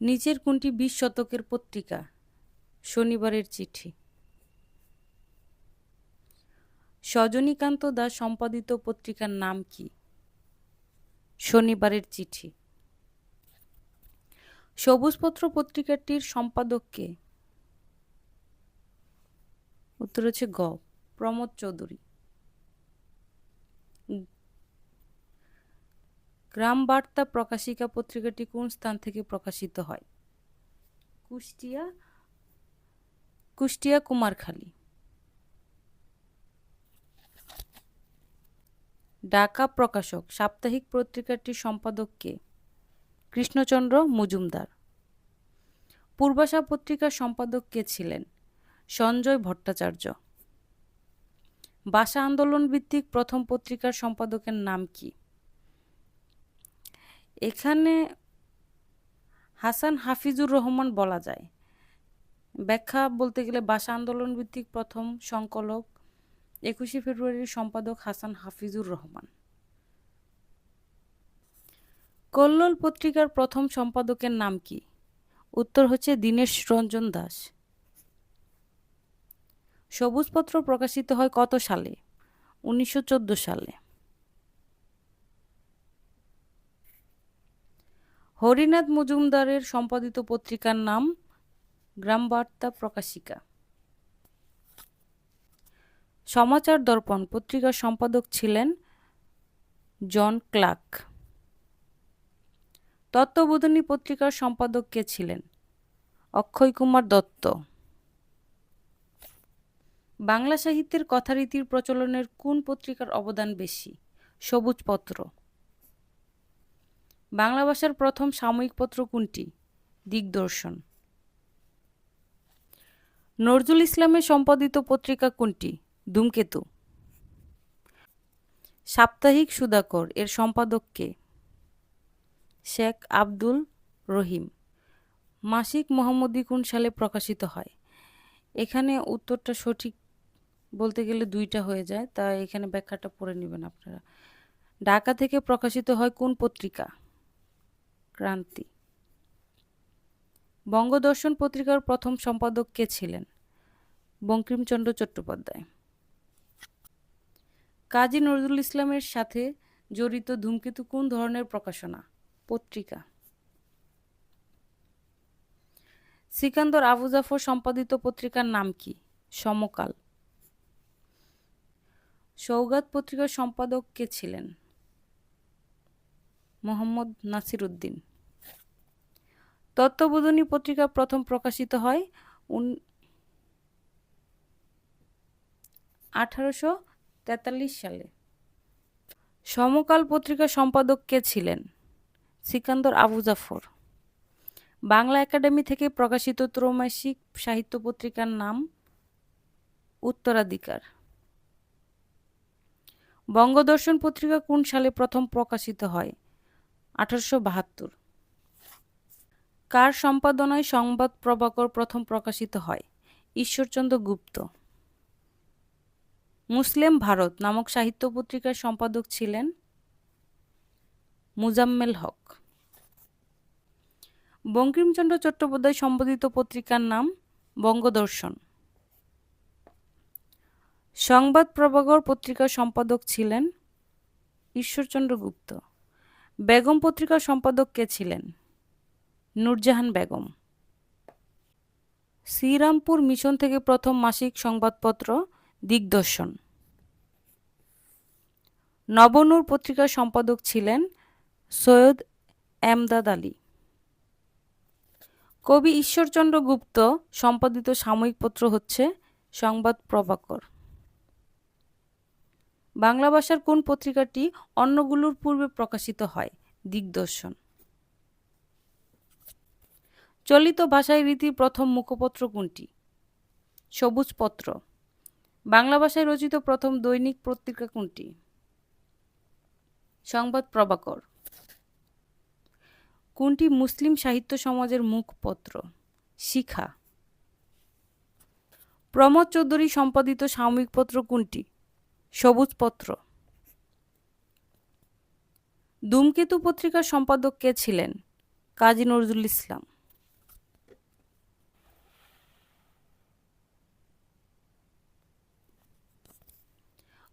নিচের কোনটি বিশ শতকের পত্রিকা, শনিবারের চিঠি। সজনীকান্ত দাস সম্পাদিত পত্রিকার নাম কি? শনিবারের চিঠি। সবুজপত্র পত্রিকাটির সম্পাদক কে? উত্তর হচ্ছে গ, প্রমোদ চৌধুরী। গ্রাম বার্তা প্রকাশিকা পত্রিকাটি কোন স্থান থেকে প্রকাশিত হয়? কুষ্টিয়া। কুষ্টিয়া কুমারখালী। ঢাকা প্রকাশক সাপ্তাহিক পত্রিকাটির সম্পাদক কে? কৃষ্ণচন্দ্র মজুমদার। পূর্বাশা পত্রিকার সম্পাদক কে ছিলেন? সঞ্জয় ভট্টাচার্য। ভাষা আন্দোলন ভিত্তিক প্রথম পত্রিকার সম্পাদকের নাম কি? এখানে হাসান হাফিজুর রহমান বলা যায়। ব্যাখ্যা বলতে গেলে ভাষা আন্দোলন ভিত্তিক প্রথম সংকলক একুশে ফেব্রুয়ারির সম্পাদক হাসান হাফিজুর রহমান। কল্লোল পত্রিকার প্রথম সম্পাদকের নাম কি? উত্তর হচ্ছে দীনেশ রঞ্জন দাস। সবুজপত্র প্রকাশিত হয় কত সালে? উনিশশো চোদ্দ সালে। হরিনাথ মজুমদারের সম্পাদিত পত্রিকার নাম গ্রামবার্তা প্রকাশিকা। সমাচার দর্পণ পত্রিকার সম্পাদক ছিলেন জন ক্লার্ক। তত্ত্ববোধনী পত্রিকার সম্পাদক কে ছিলেন? অক্ষয় কুমার দত্ত। বাংলা সাহিত্যের কথারীতির প্রচলনের কোন পত্রিকার অবদান বেশি? সবুজপত্র বাংলা ভাষার প্রথম সাময়িক পত্র কোনটি? দিগদর্শন। নজরুল ইসলামের সম্পাদিত পত্রিকা কোনটি? ধূমকেতু। সাপ্তাহিক সুদাকর এর সম্পাদক কে? শেখ আব্দুল রহিম। মাসিক মোহাম্মদী কোন সালে প্রকাশিত হয়? এখানে উত্তরটা সঠিক বলতে গেলে দুইটা হয়ে যায় তা এখানে ব্যাখ্যাটা পড়ে নেবেন আপনারা। ঢাকা থেকে প্রকাশিত হয় কোন পত্রিকা? ক্রান্তি। বঙ্গদর্শন পত্রিকার প্রথম সম্পাদক কে ছিলেন? বঙ্কিমচন্দ্র চট্টোপাধ্যায়। কাজী নজরুল ইসলামের সাথে জড়িত ধূমকেতু কোন ধরনের প্রকাশনা? পত্রিকা। সিকান্দর আবু জাফর সম্পাদিত পত্রিকার নাম কি? সমকাল। সৌগাত পত্রিকার সম্পাদক কে ছিলেন? মোহাম্মদ নাসির উদ্দিন তত্ত্ববোধনী পত্রিকা প্রথম প্রকাশিত হয় উন আঠারোশো তেতাল্লিশ সালে। সমকাল পত্রিকার সম্পাদক কে ছিলেন? সিকান্দর আবু জাফর। বাংলা একাডেমি থেকে প্রকাশিত ত্রৈমাসিক সাহিত্য পত্রিকার নাম উত্তরাধিকার। বঙ্গদর্শন পত্রিকা কোন সালে প্রথম প্রকাশিত হয়? আঠারোশো বাহাত্তর। কার সম্পাদনায় সংবাদ প্রভাকর প্রথম প্রকাশিত হয়? ঈশ্বরচন্দ্র গুপ্ত। মুসলিম ভারত নামক সাহিত্য পত্রিকার সম্পাদক ছিলেন মুজাম্মেল হক। বঙ্কিমচন্দ্র চট্টোপাধ্যায় সম্বোধিত পত্রিকার নাম বঙ্গদর্শন। সংবাদ প্রভাকর পত্রিকার সম্পাদক ছিলেন ঈশ্বরচন্দ্র গুপ্ত। বেগম পত্রিকার সম্পাদক কে ছিলেন? নূরজাহান বেগম। শ্রীরামপুর মিশন থেকে প্রথম মাসিক সংবাদপত্র, দিগদর্শন। নবনূর পত্রিকার সম্পাদক ছিলেন সৈয়দ এমদাদ আলী। কবি ঈশ্বরচন্দ্র গুপ্ত সম্পাদিত সাময়িক পত্র হচ্ছে সংবাদ প্রভাকর। বাংলা ভাষার কোন পত্রিকাটি অন্যগুলোর পূর্বে প্রকাশিত হয়? দিগদর্শন। চলিত ভাষায় রীতির প্রথম মুখপত্র কোনটি? সবুজপত্র বাংলা ভাষায় রচিত প্রথম দৈনিক পত্রিকা কোনটি? সংবাদ প্রভাকর। কোনটি মুসলিম সাহিত্য সমাজের মুখপত্র? শিখা। প্রমোদ চৌধুরী সম্পাদিত সাময়িক পত্র কোনটি? সবুজপত্র ধূমকেতু পত্রিকার সম্পাদক কে ছিলেন? কাজী নজরুল ইসলাম।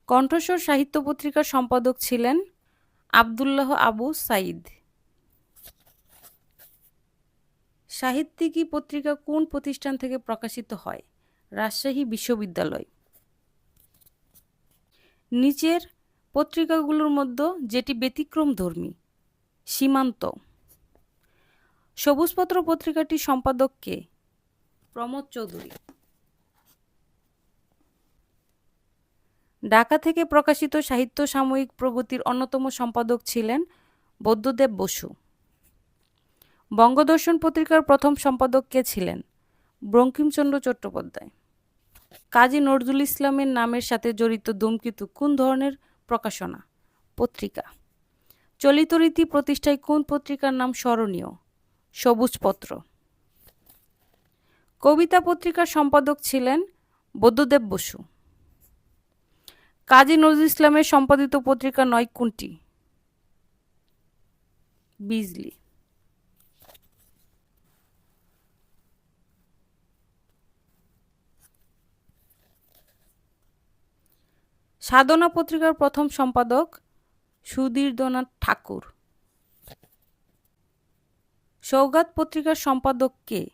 কণ্ঠস্বর সাহিত্য পত্রিকার সম্পাদক ছিলেন আবদুল্লাহ আবু সাইদ সাহিত্যিকী পত্রিকা কোন প্রতিষ্ঠান থেকে প্রকাশিত হয়? রাজশাহী বিশ্ববিদ্যালয়। নিচের পত্রিকাগুলোর মধ্যে যেটি ব্যতিক্রমধর্মী সীমান্ত। সবুজপত্র পত্রিকাটির সম্পাদক কে? প্রমোদ চৌধুরী। ঢাকা থেকে প্রকাশিত সাহিত্য সাময়িক প্রগতির অন্যতম সম্পাদক ছিলেন বৌদ্ধদেব বসু। বঙ্গদর্শন পত্রিকার প্রথম সম্পাদক কে ছিলেন? বঙ্কিমচন্দ্র চট্টোপাধ্যায়। কাজী নজরুল ইসলামের নামের সাথে জড়িত ধূমকেতু কোন ধরনের প্রকাশনা? পত্রিকা। চলিত রীতি প্রতিষ্ঠায় কোন পত্রিকার নাম স্মরণীয়? সবুজপত্র। কবিতা পত্রিকার সম্পাদক ছিলেন বৌদ্ধদেব বসু। কাজী নজরুল ইসলামের সম্পাদিত পত্রিকা নয় কোনটি? বিজলি। সাধনা পত্রিকার প্রথম সম্পাদক সুধীরনাথ ঠাকুর। সৌগাত পত্রিকার সম্পাদক কে?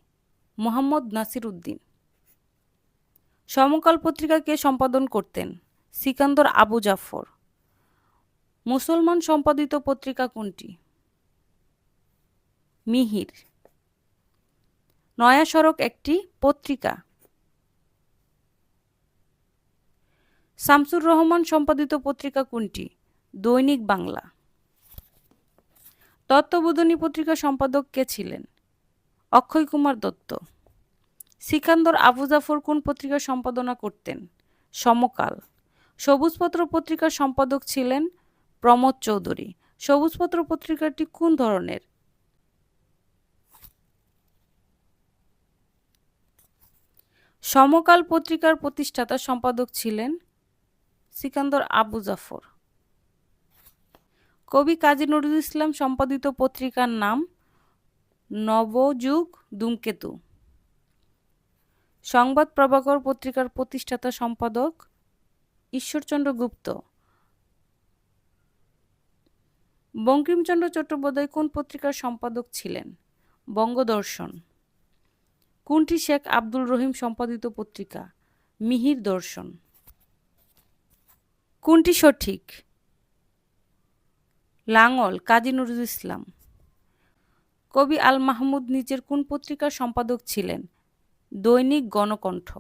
মোহাম্মদ নাসির উদ্দিন সমকাল পত্রিকা কে সম্পাদন করতেন? সিকান্দর আবু জাফর। মুসলমান সম্পাদিত পত্রিকা কোনটি? মিহির। নয়া সড়ক একটি পত্রিকা। শামসুর রহমান সম্পাদিত পত্রিকা কোনটি? দৈনিক বাংলা। তত্ত্ববোধনী পত্রিকা সম্পাদক কে ছিলেন? অক্ষয় কুমার দত্ত। সিকান্দর আবু জাফর কোন পত্রিকা সম্পাদনা করতেন? সমকাল। সবুজপত্র পত্রিকার সম্পাদক ছিলেন প্রমোদ চৌধুরী। সবুজপত্র পত্রিকাটি কোন ধরনের? সমকাল পত্রিকার প্রতিষ্ঠাতা সম্পাদক ছিলেন সিকান্দর আবু জাফর। কবি কাজী নজরুল ইসলাম সম্পাদিত পত্রিকার নাম নবযুগ ধূমকেতু। সংবাদ প্রভাকর পত্রিকার প্রতিষ্ঠাতা সম্পাদক ঈশ্বরচন্দ্র গুপ্ত। বঙ্কিমচন্দ্র চট্টোপাধ্যায় কোন পত্রিকার সম্পাদক ছিলেন? বঙ্গদর্শন। কোনটি শেখ আব্দুল রহিম সম্পাদিত পত্রিকা? মিহির দর্শন। কোনটি সঠিক? লাঙল, কাজী নজরুল ইসলাম। কবি আল মাহমুদ নিজের কোন পত্রিকার সম্পাদক ছিলেন? দৈনিক গণকণ্ঠ।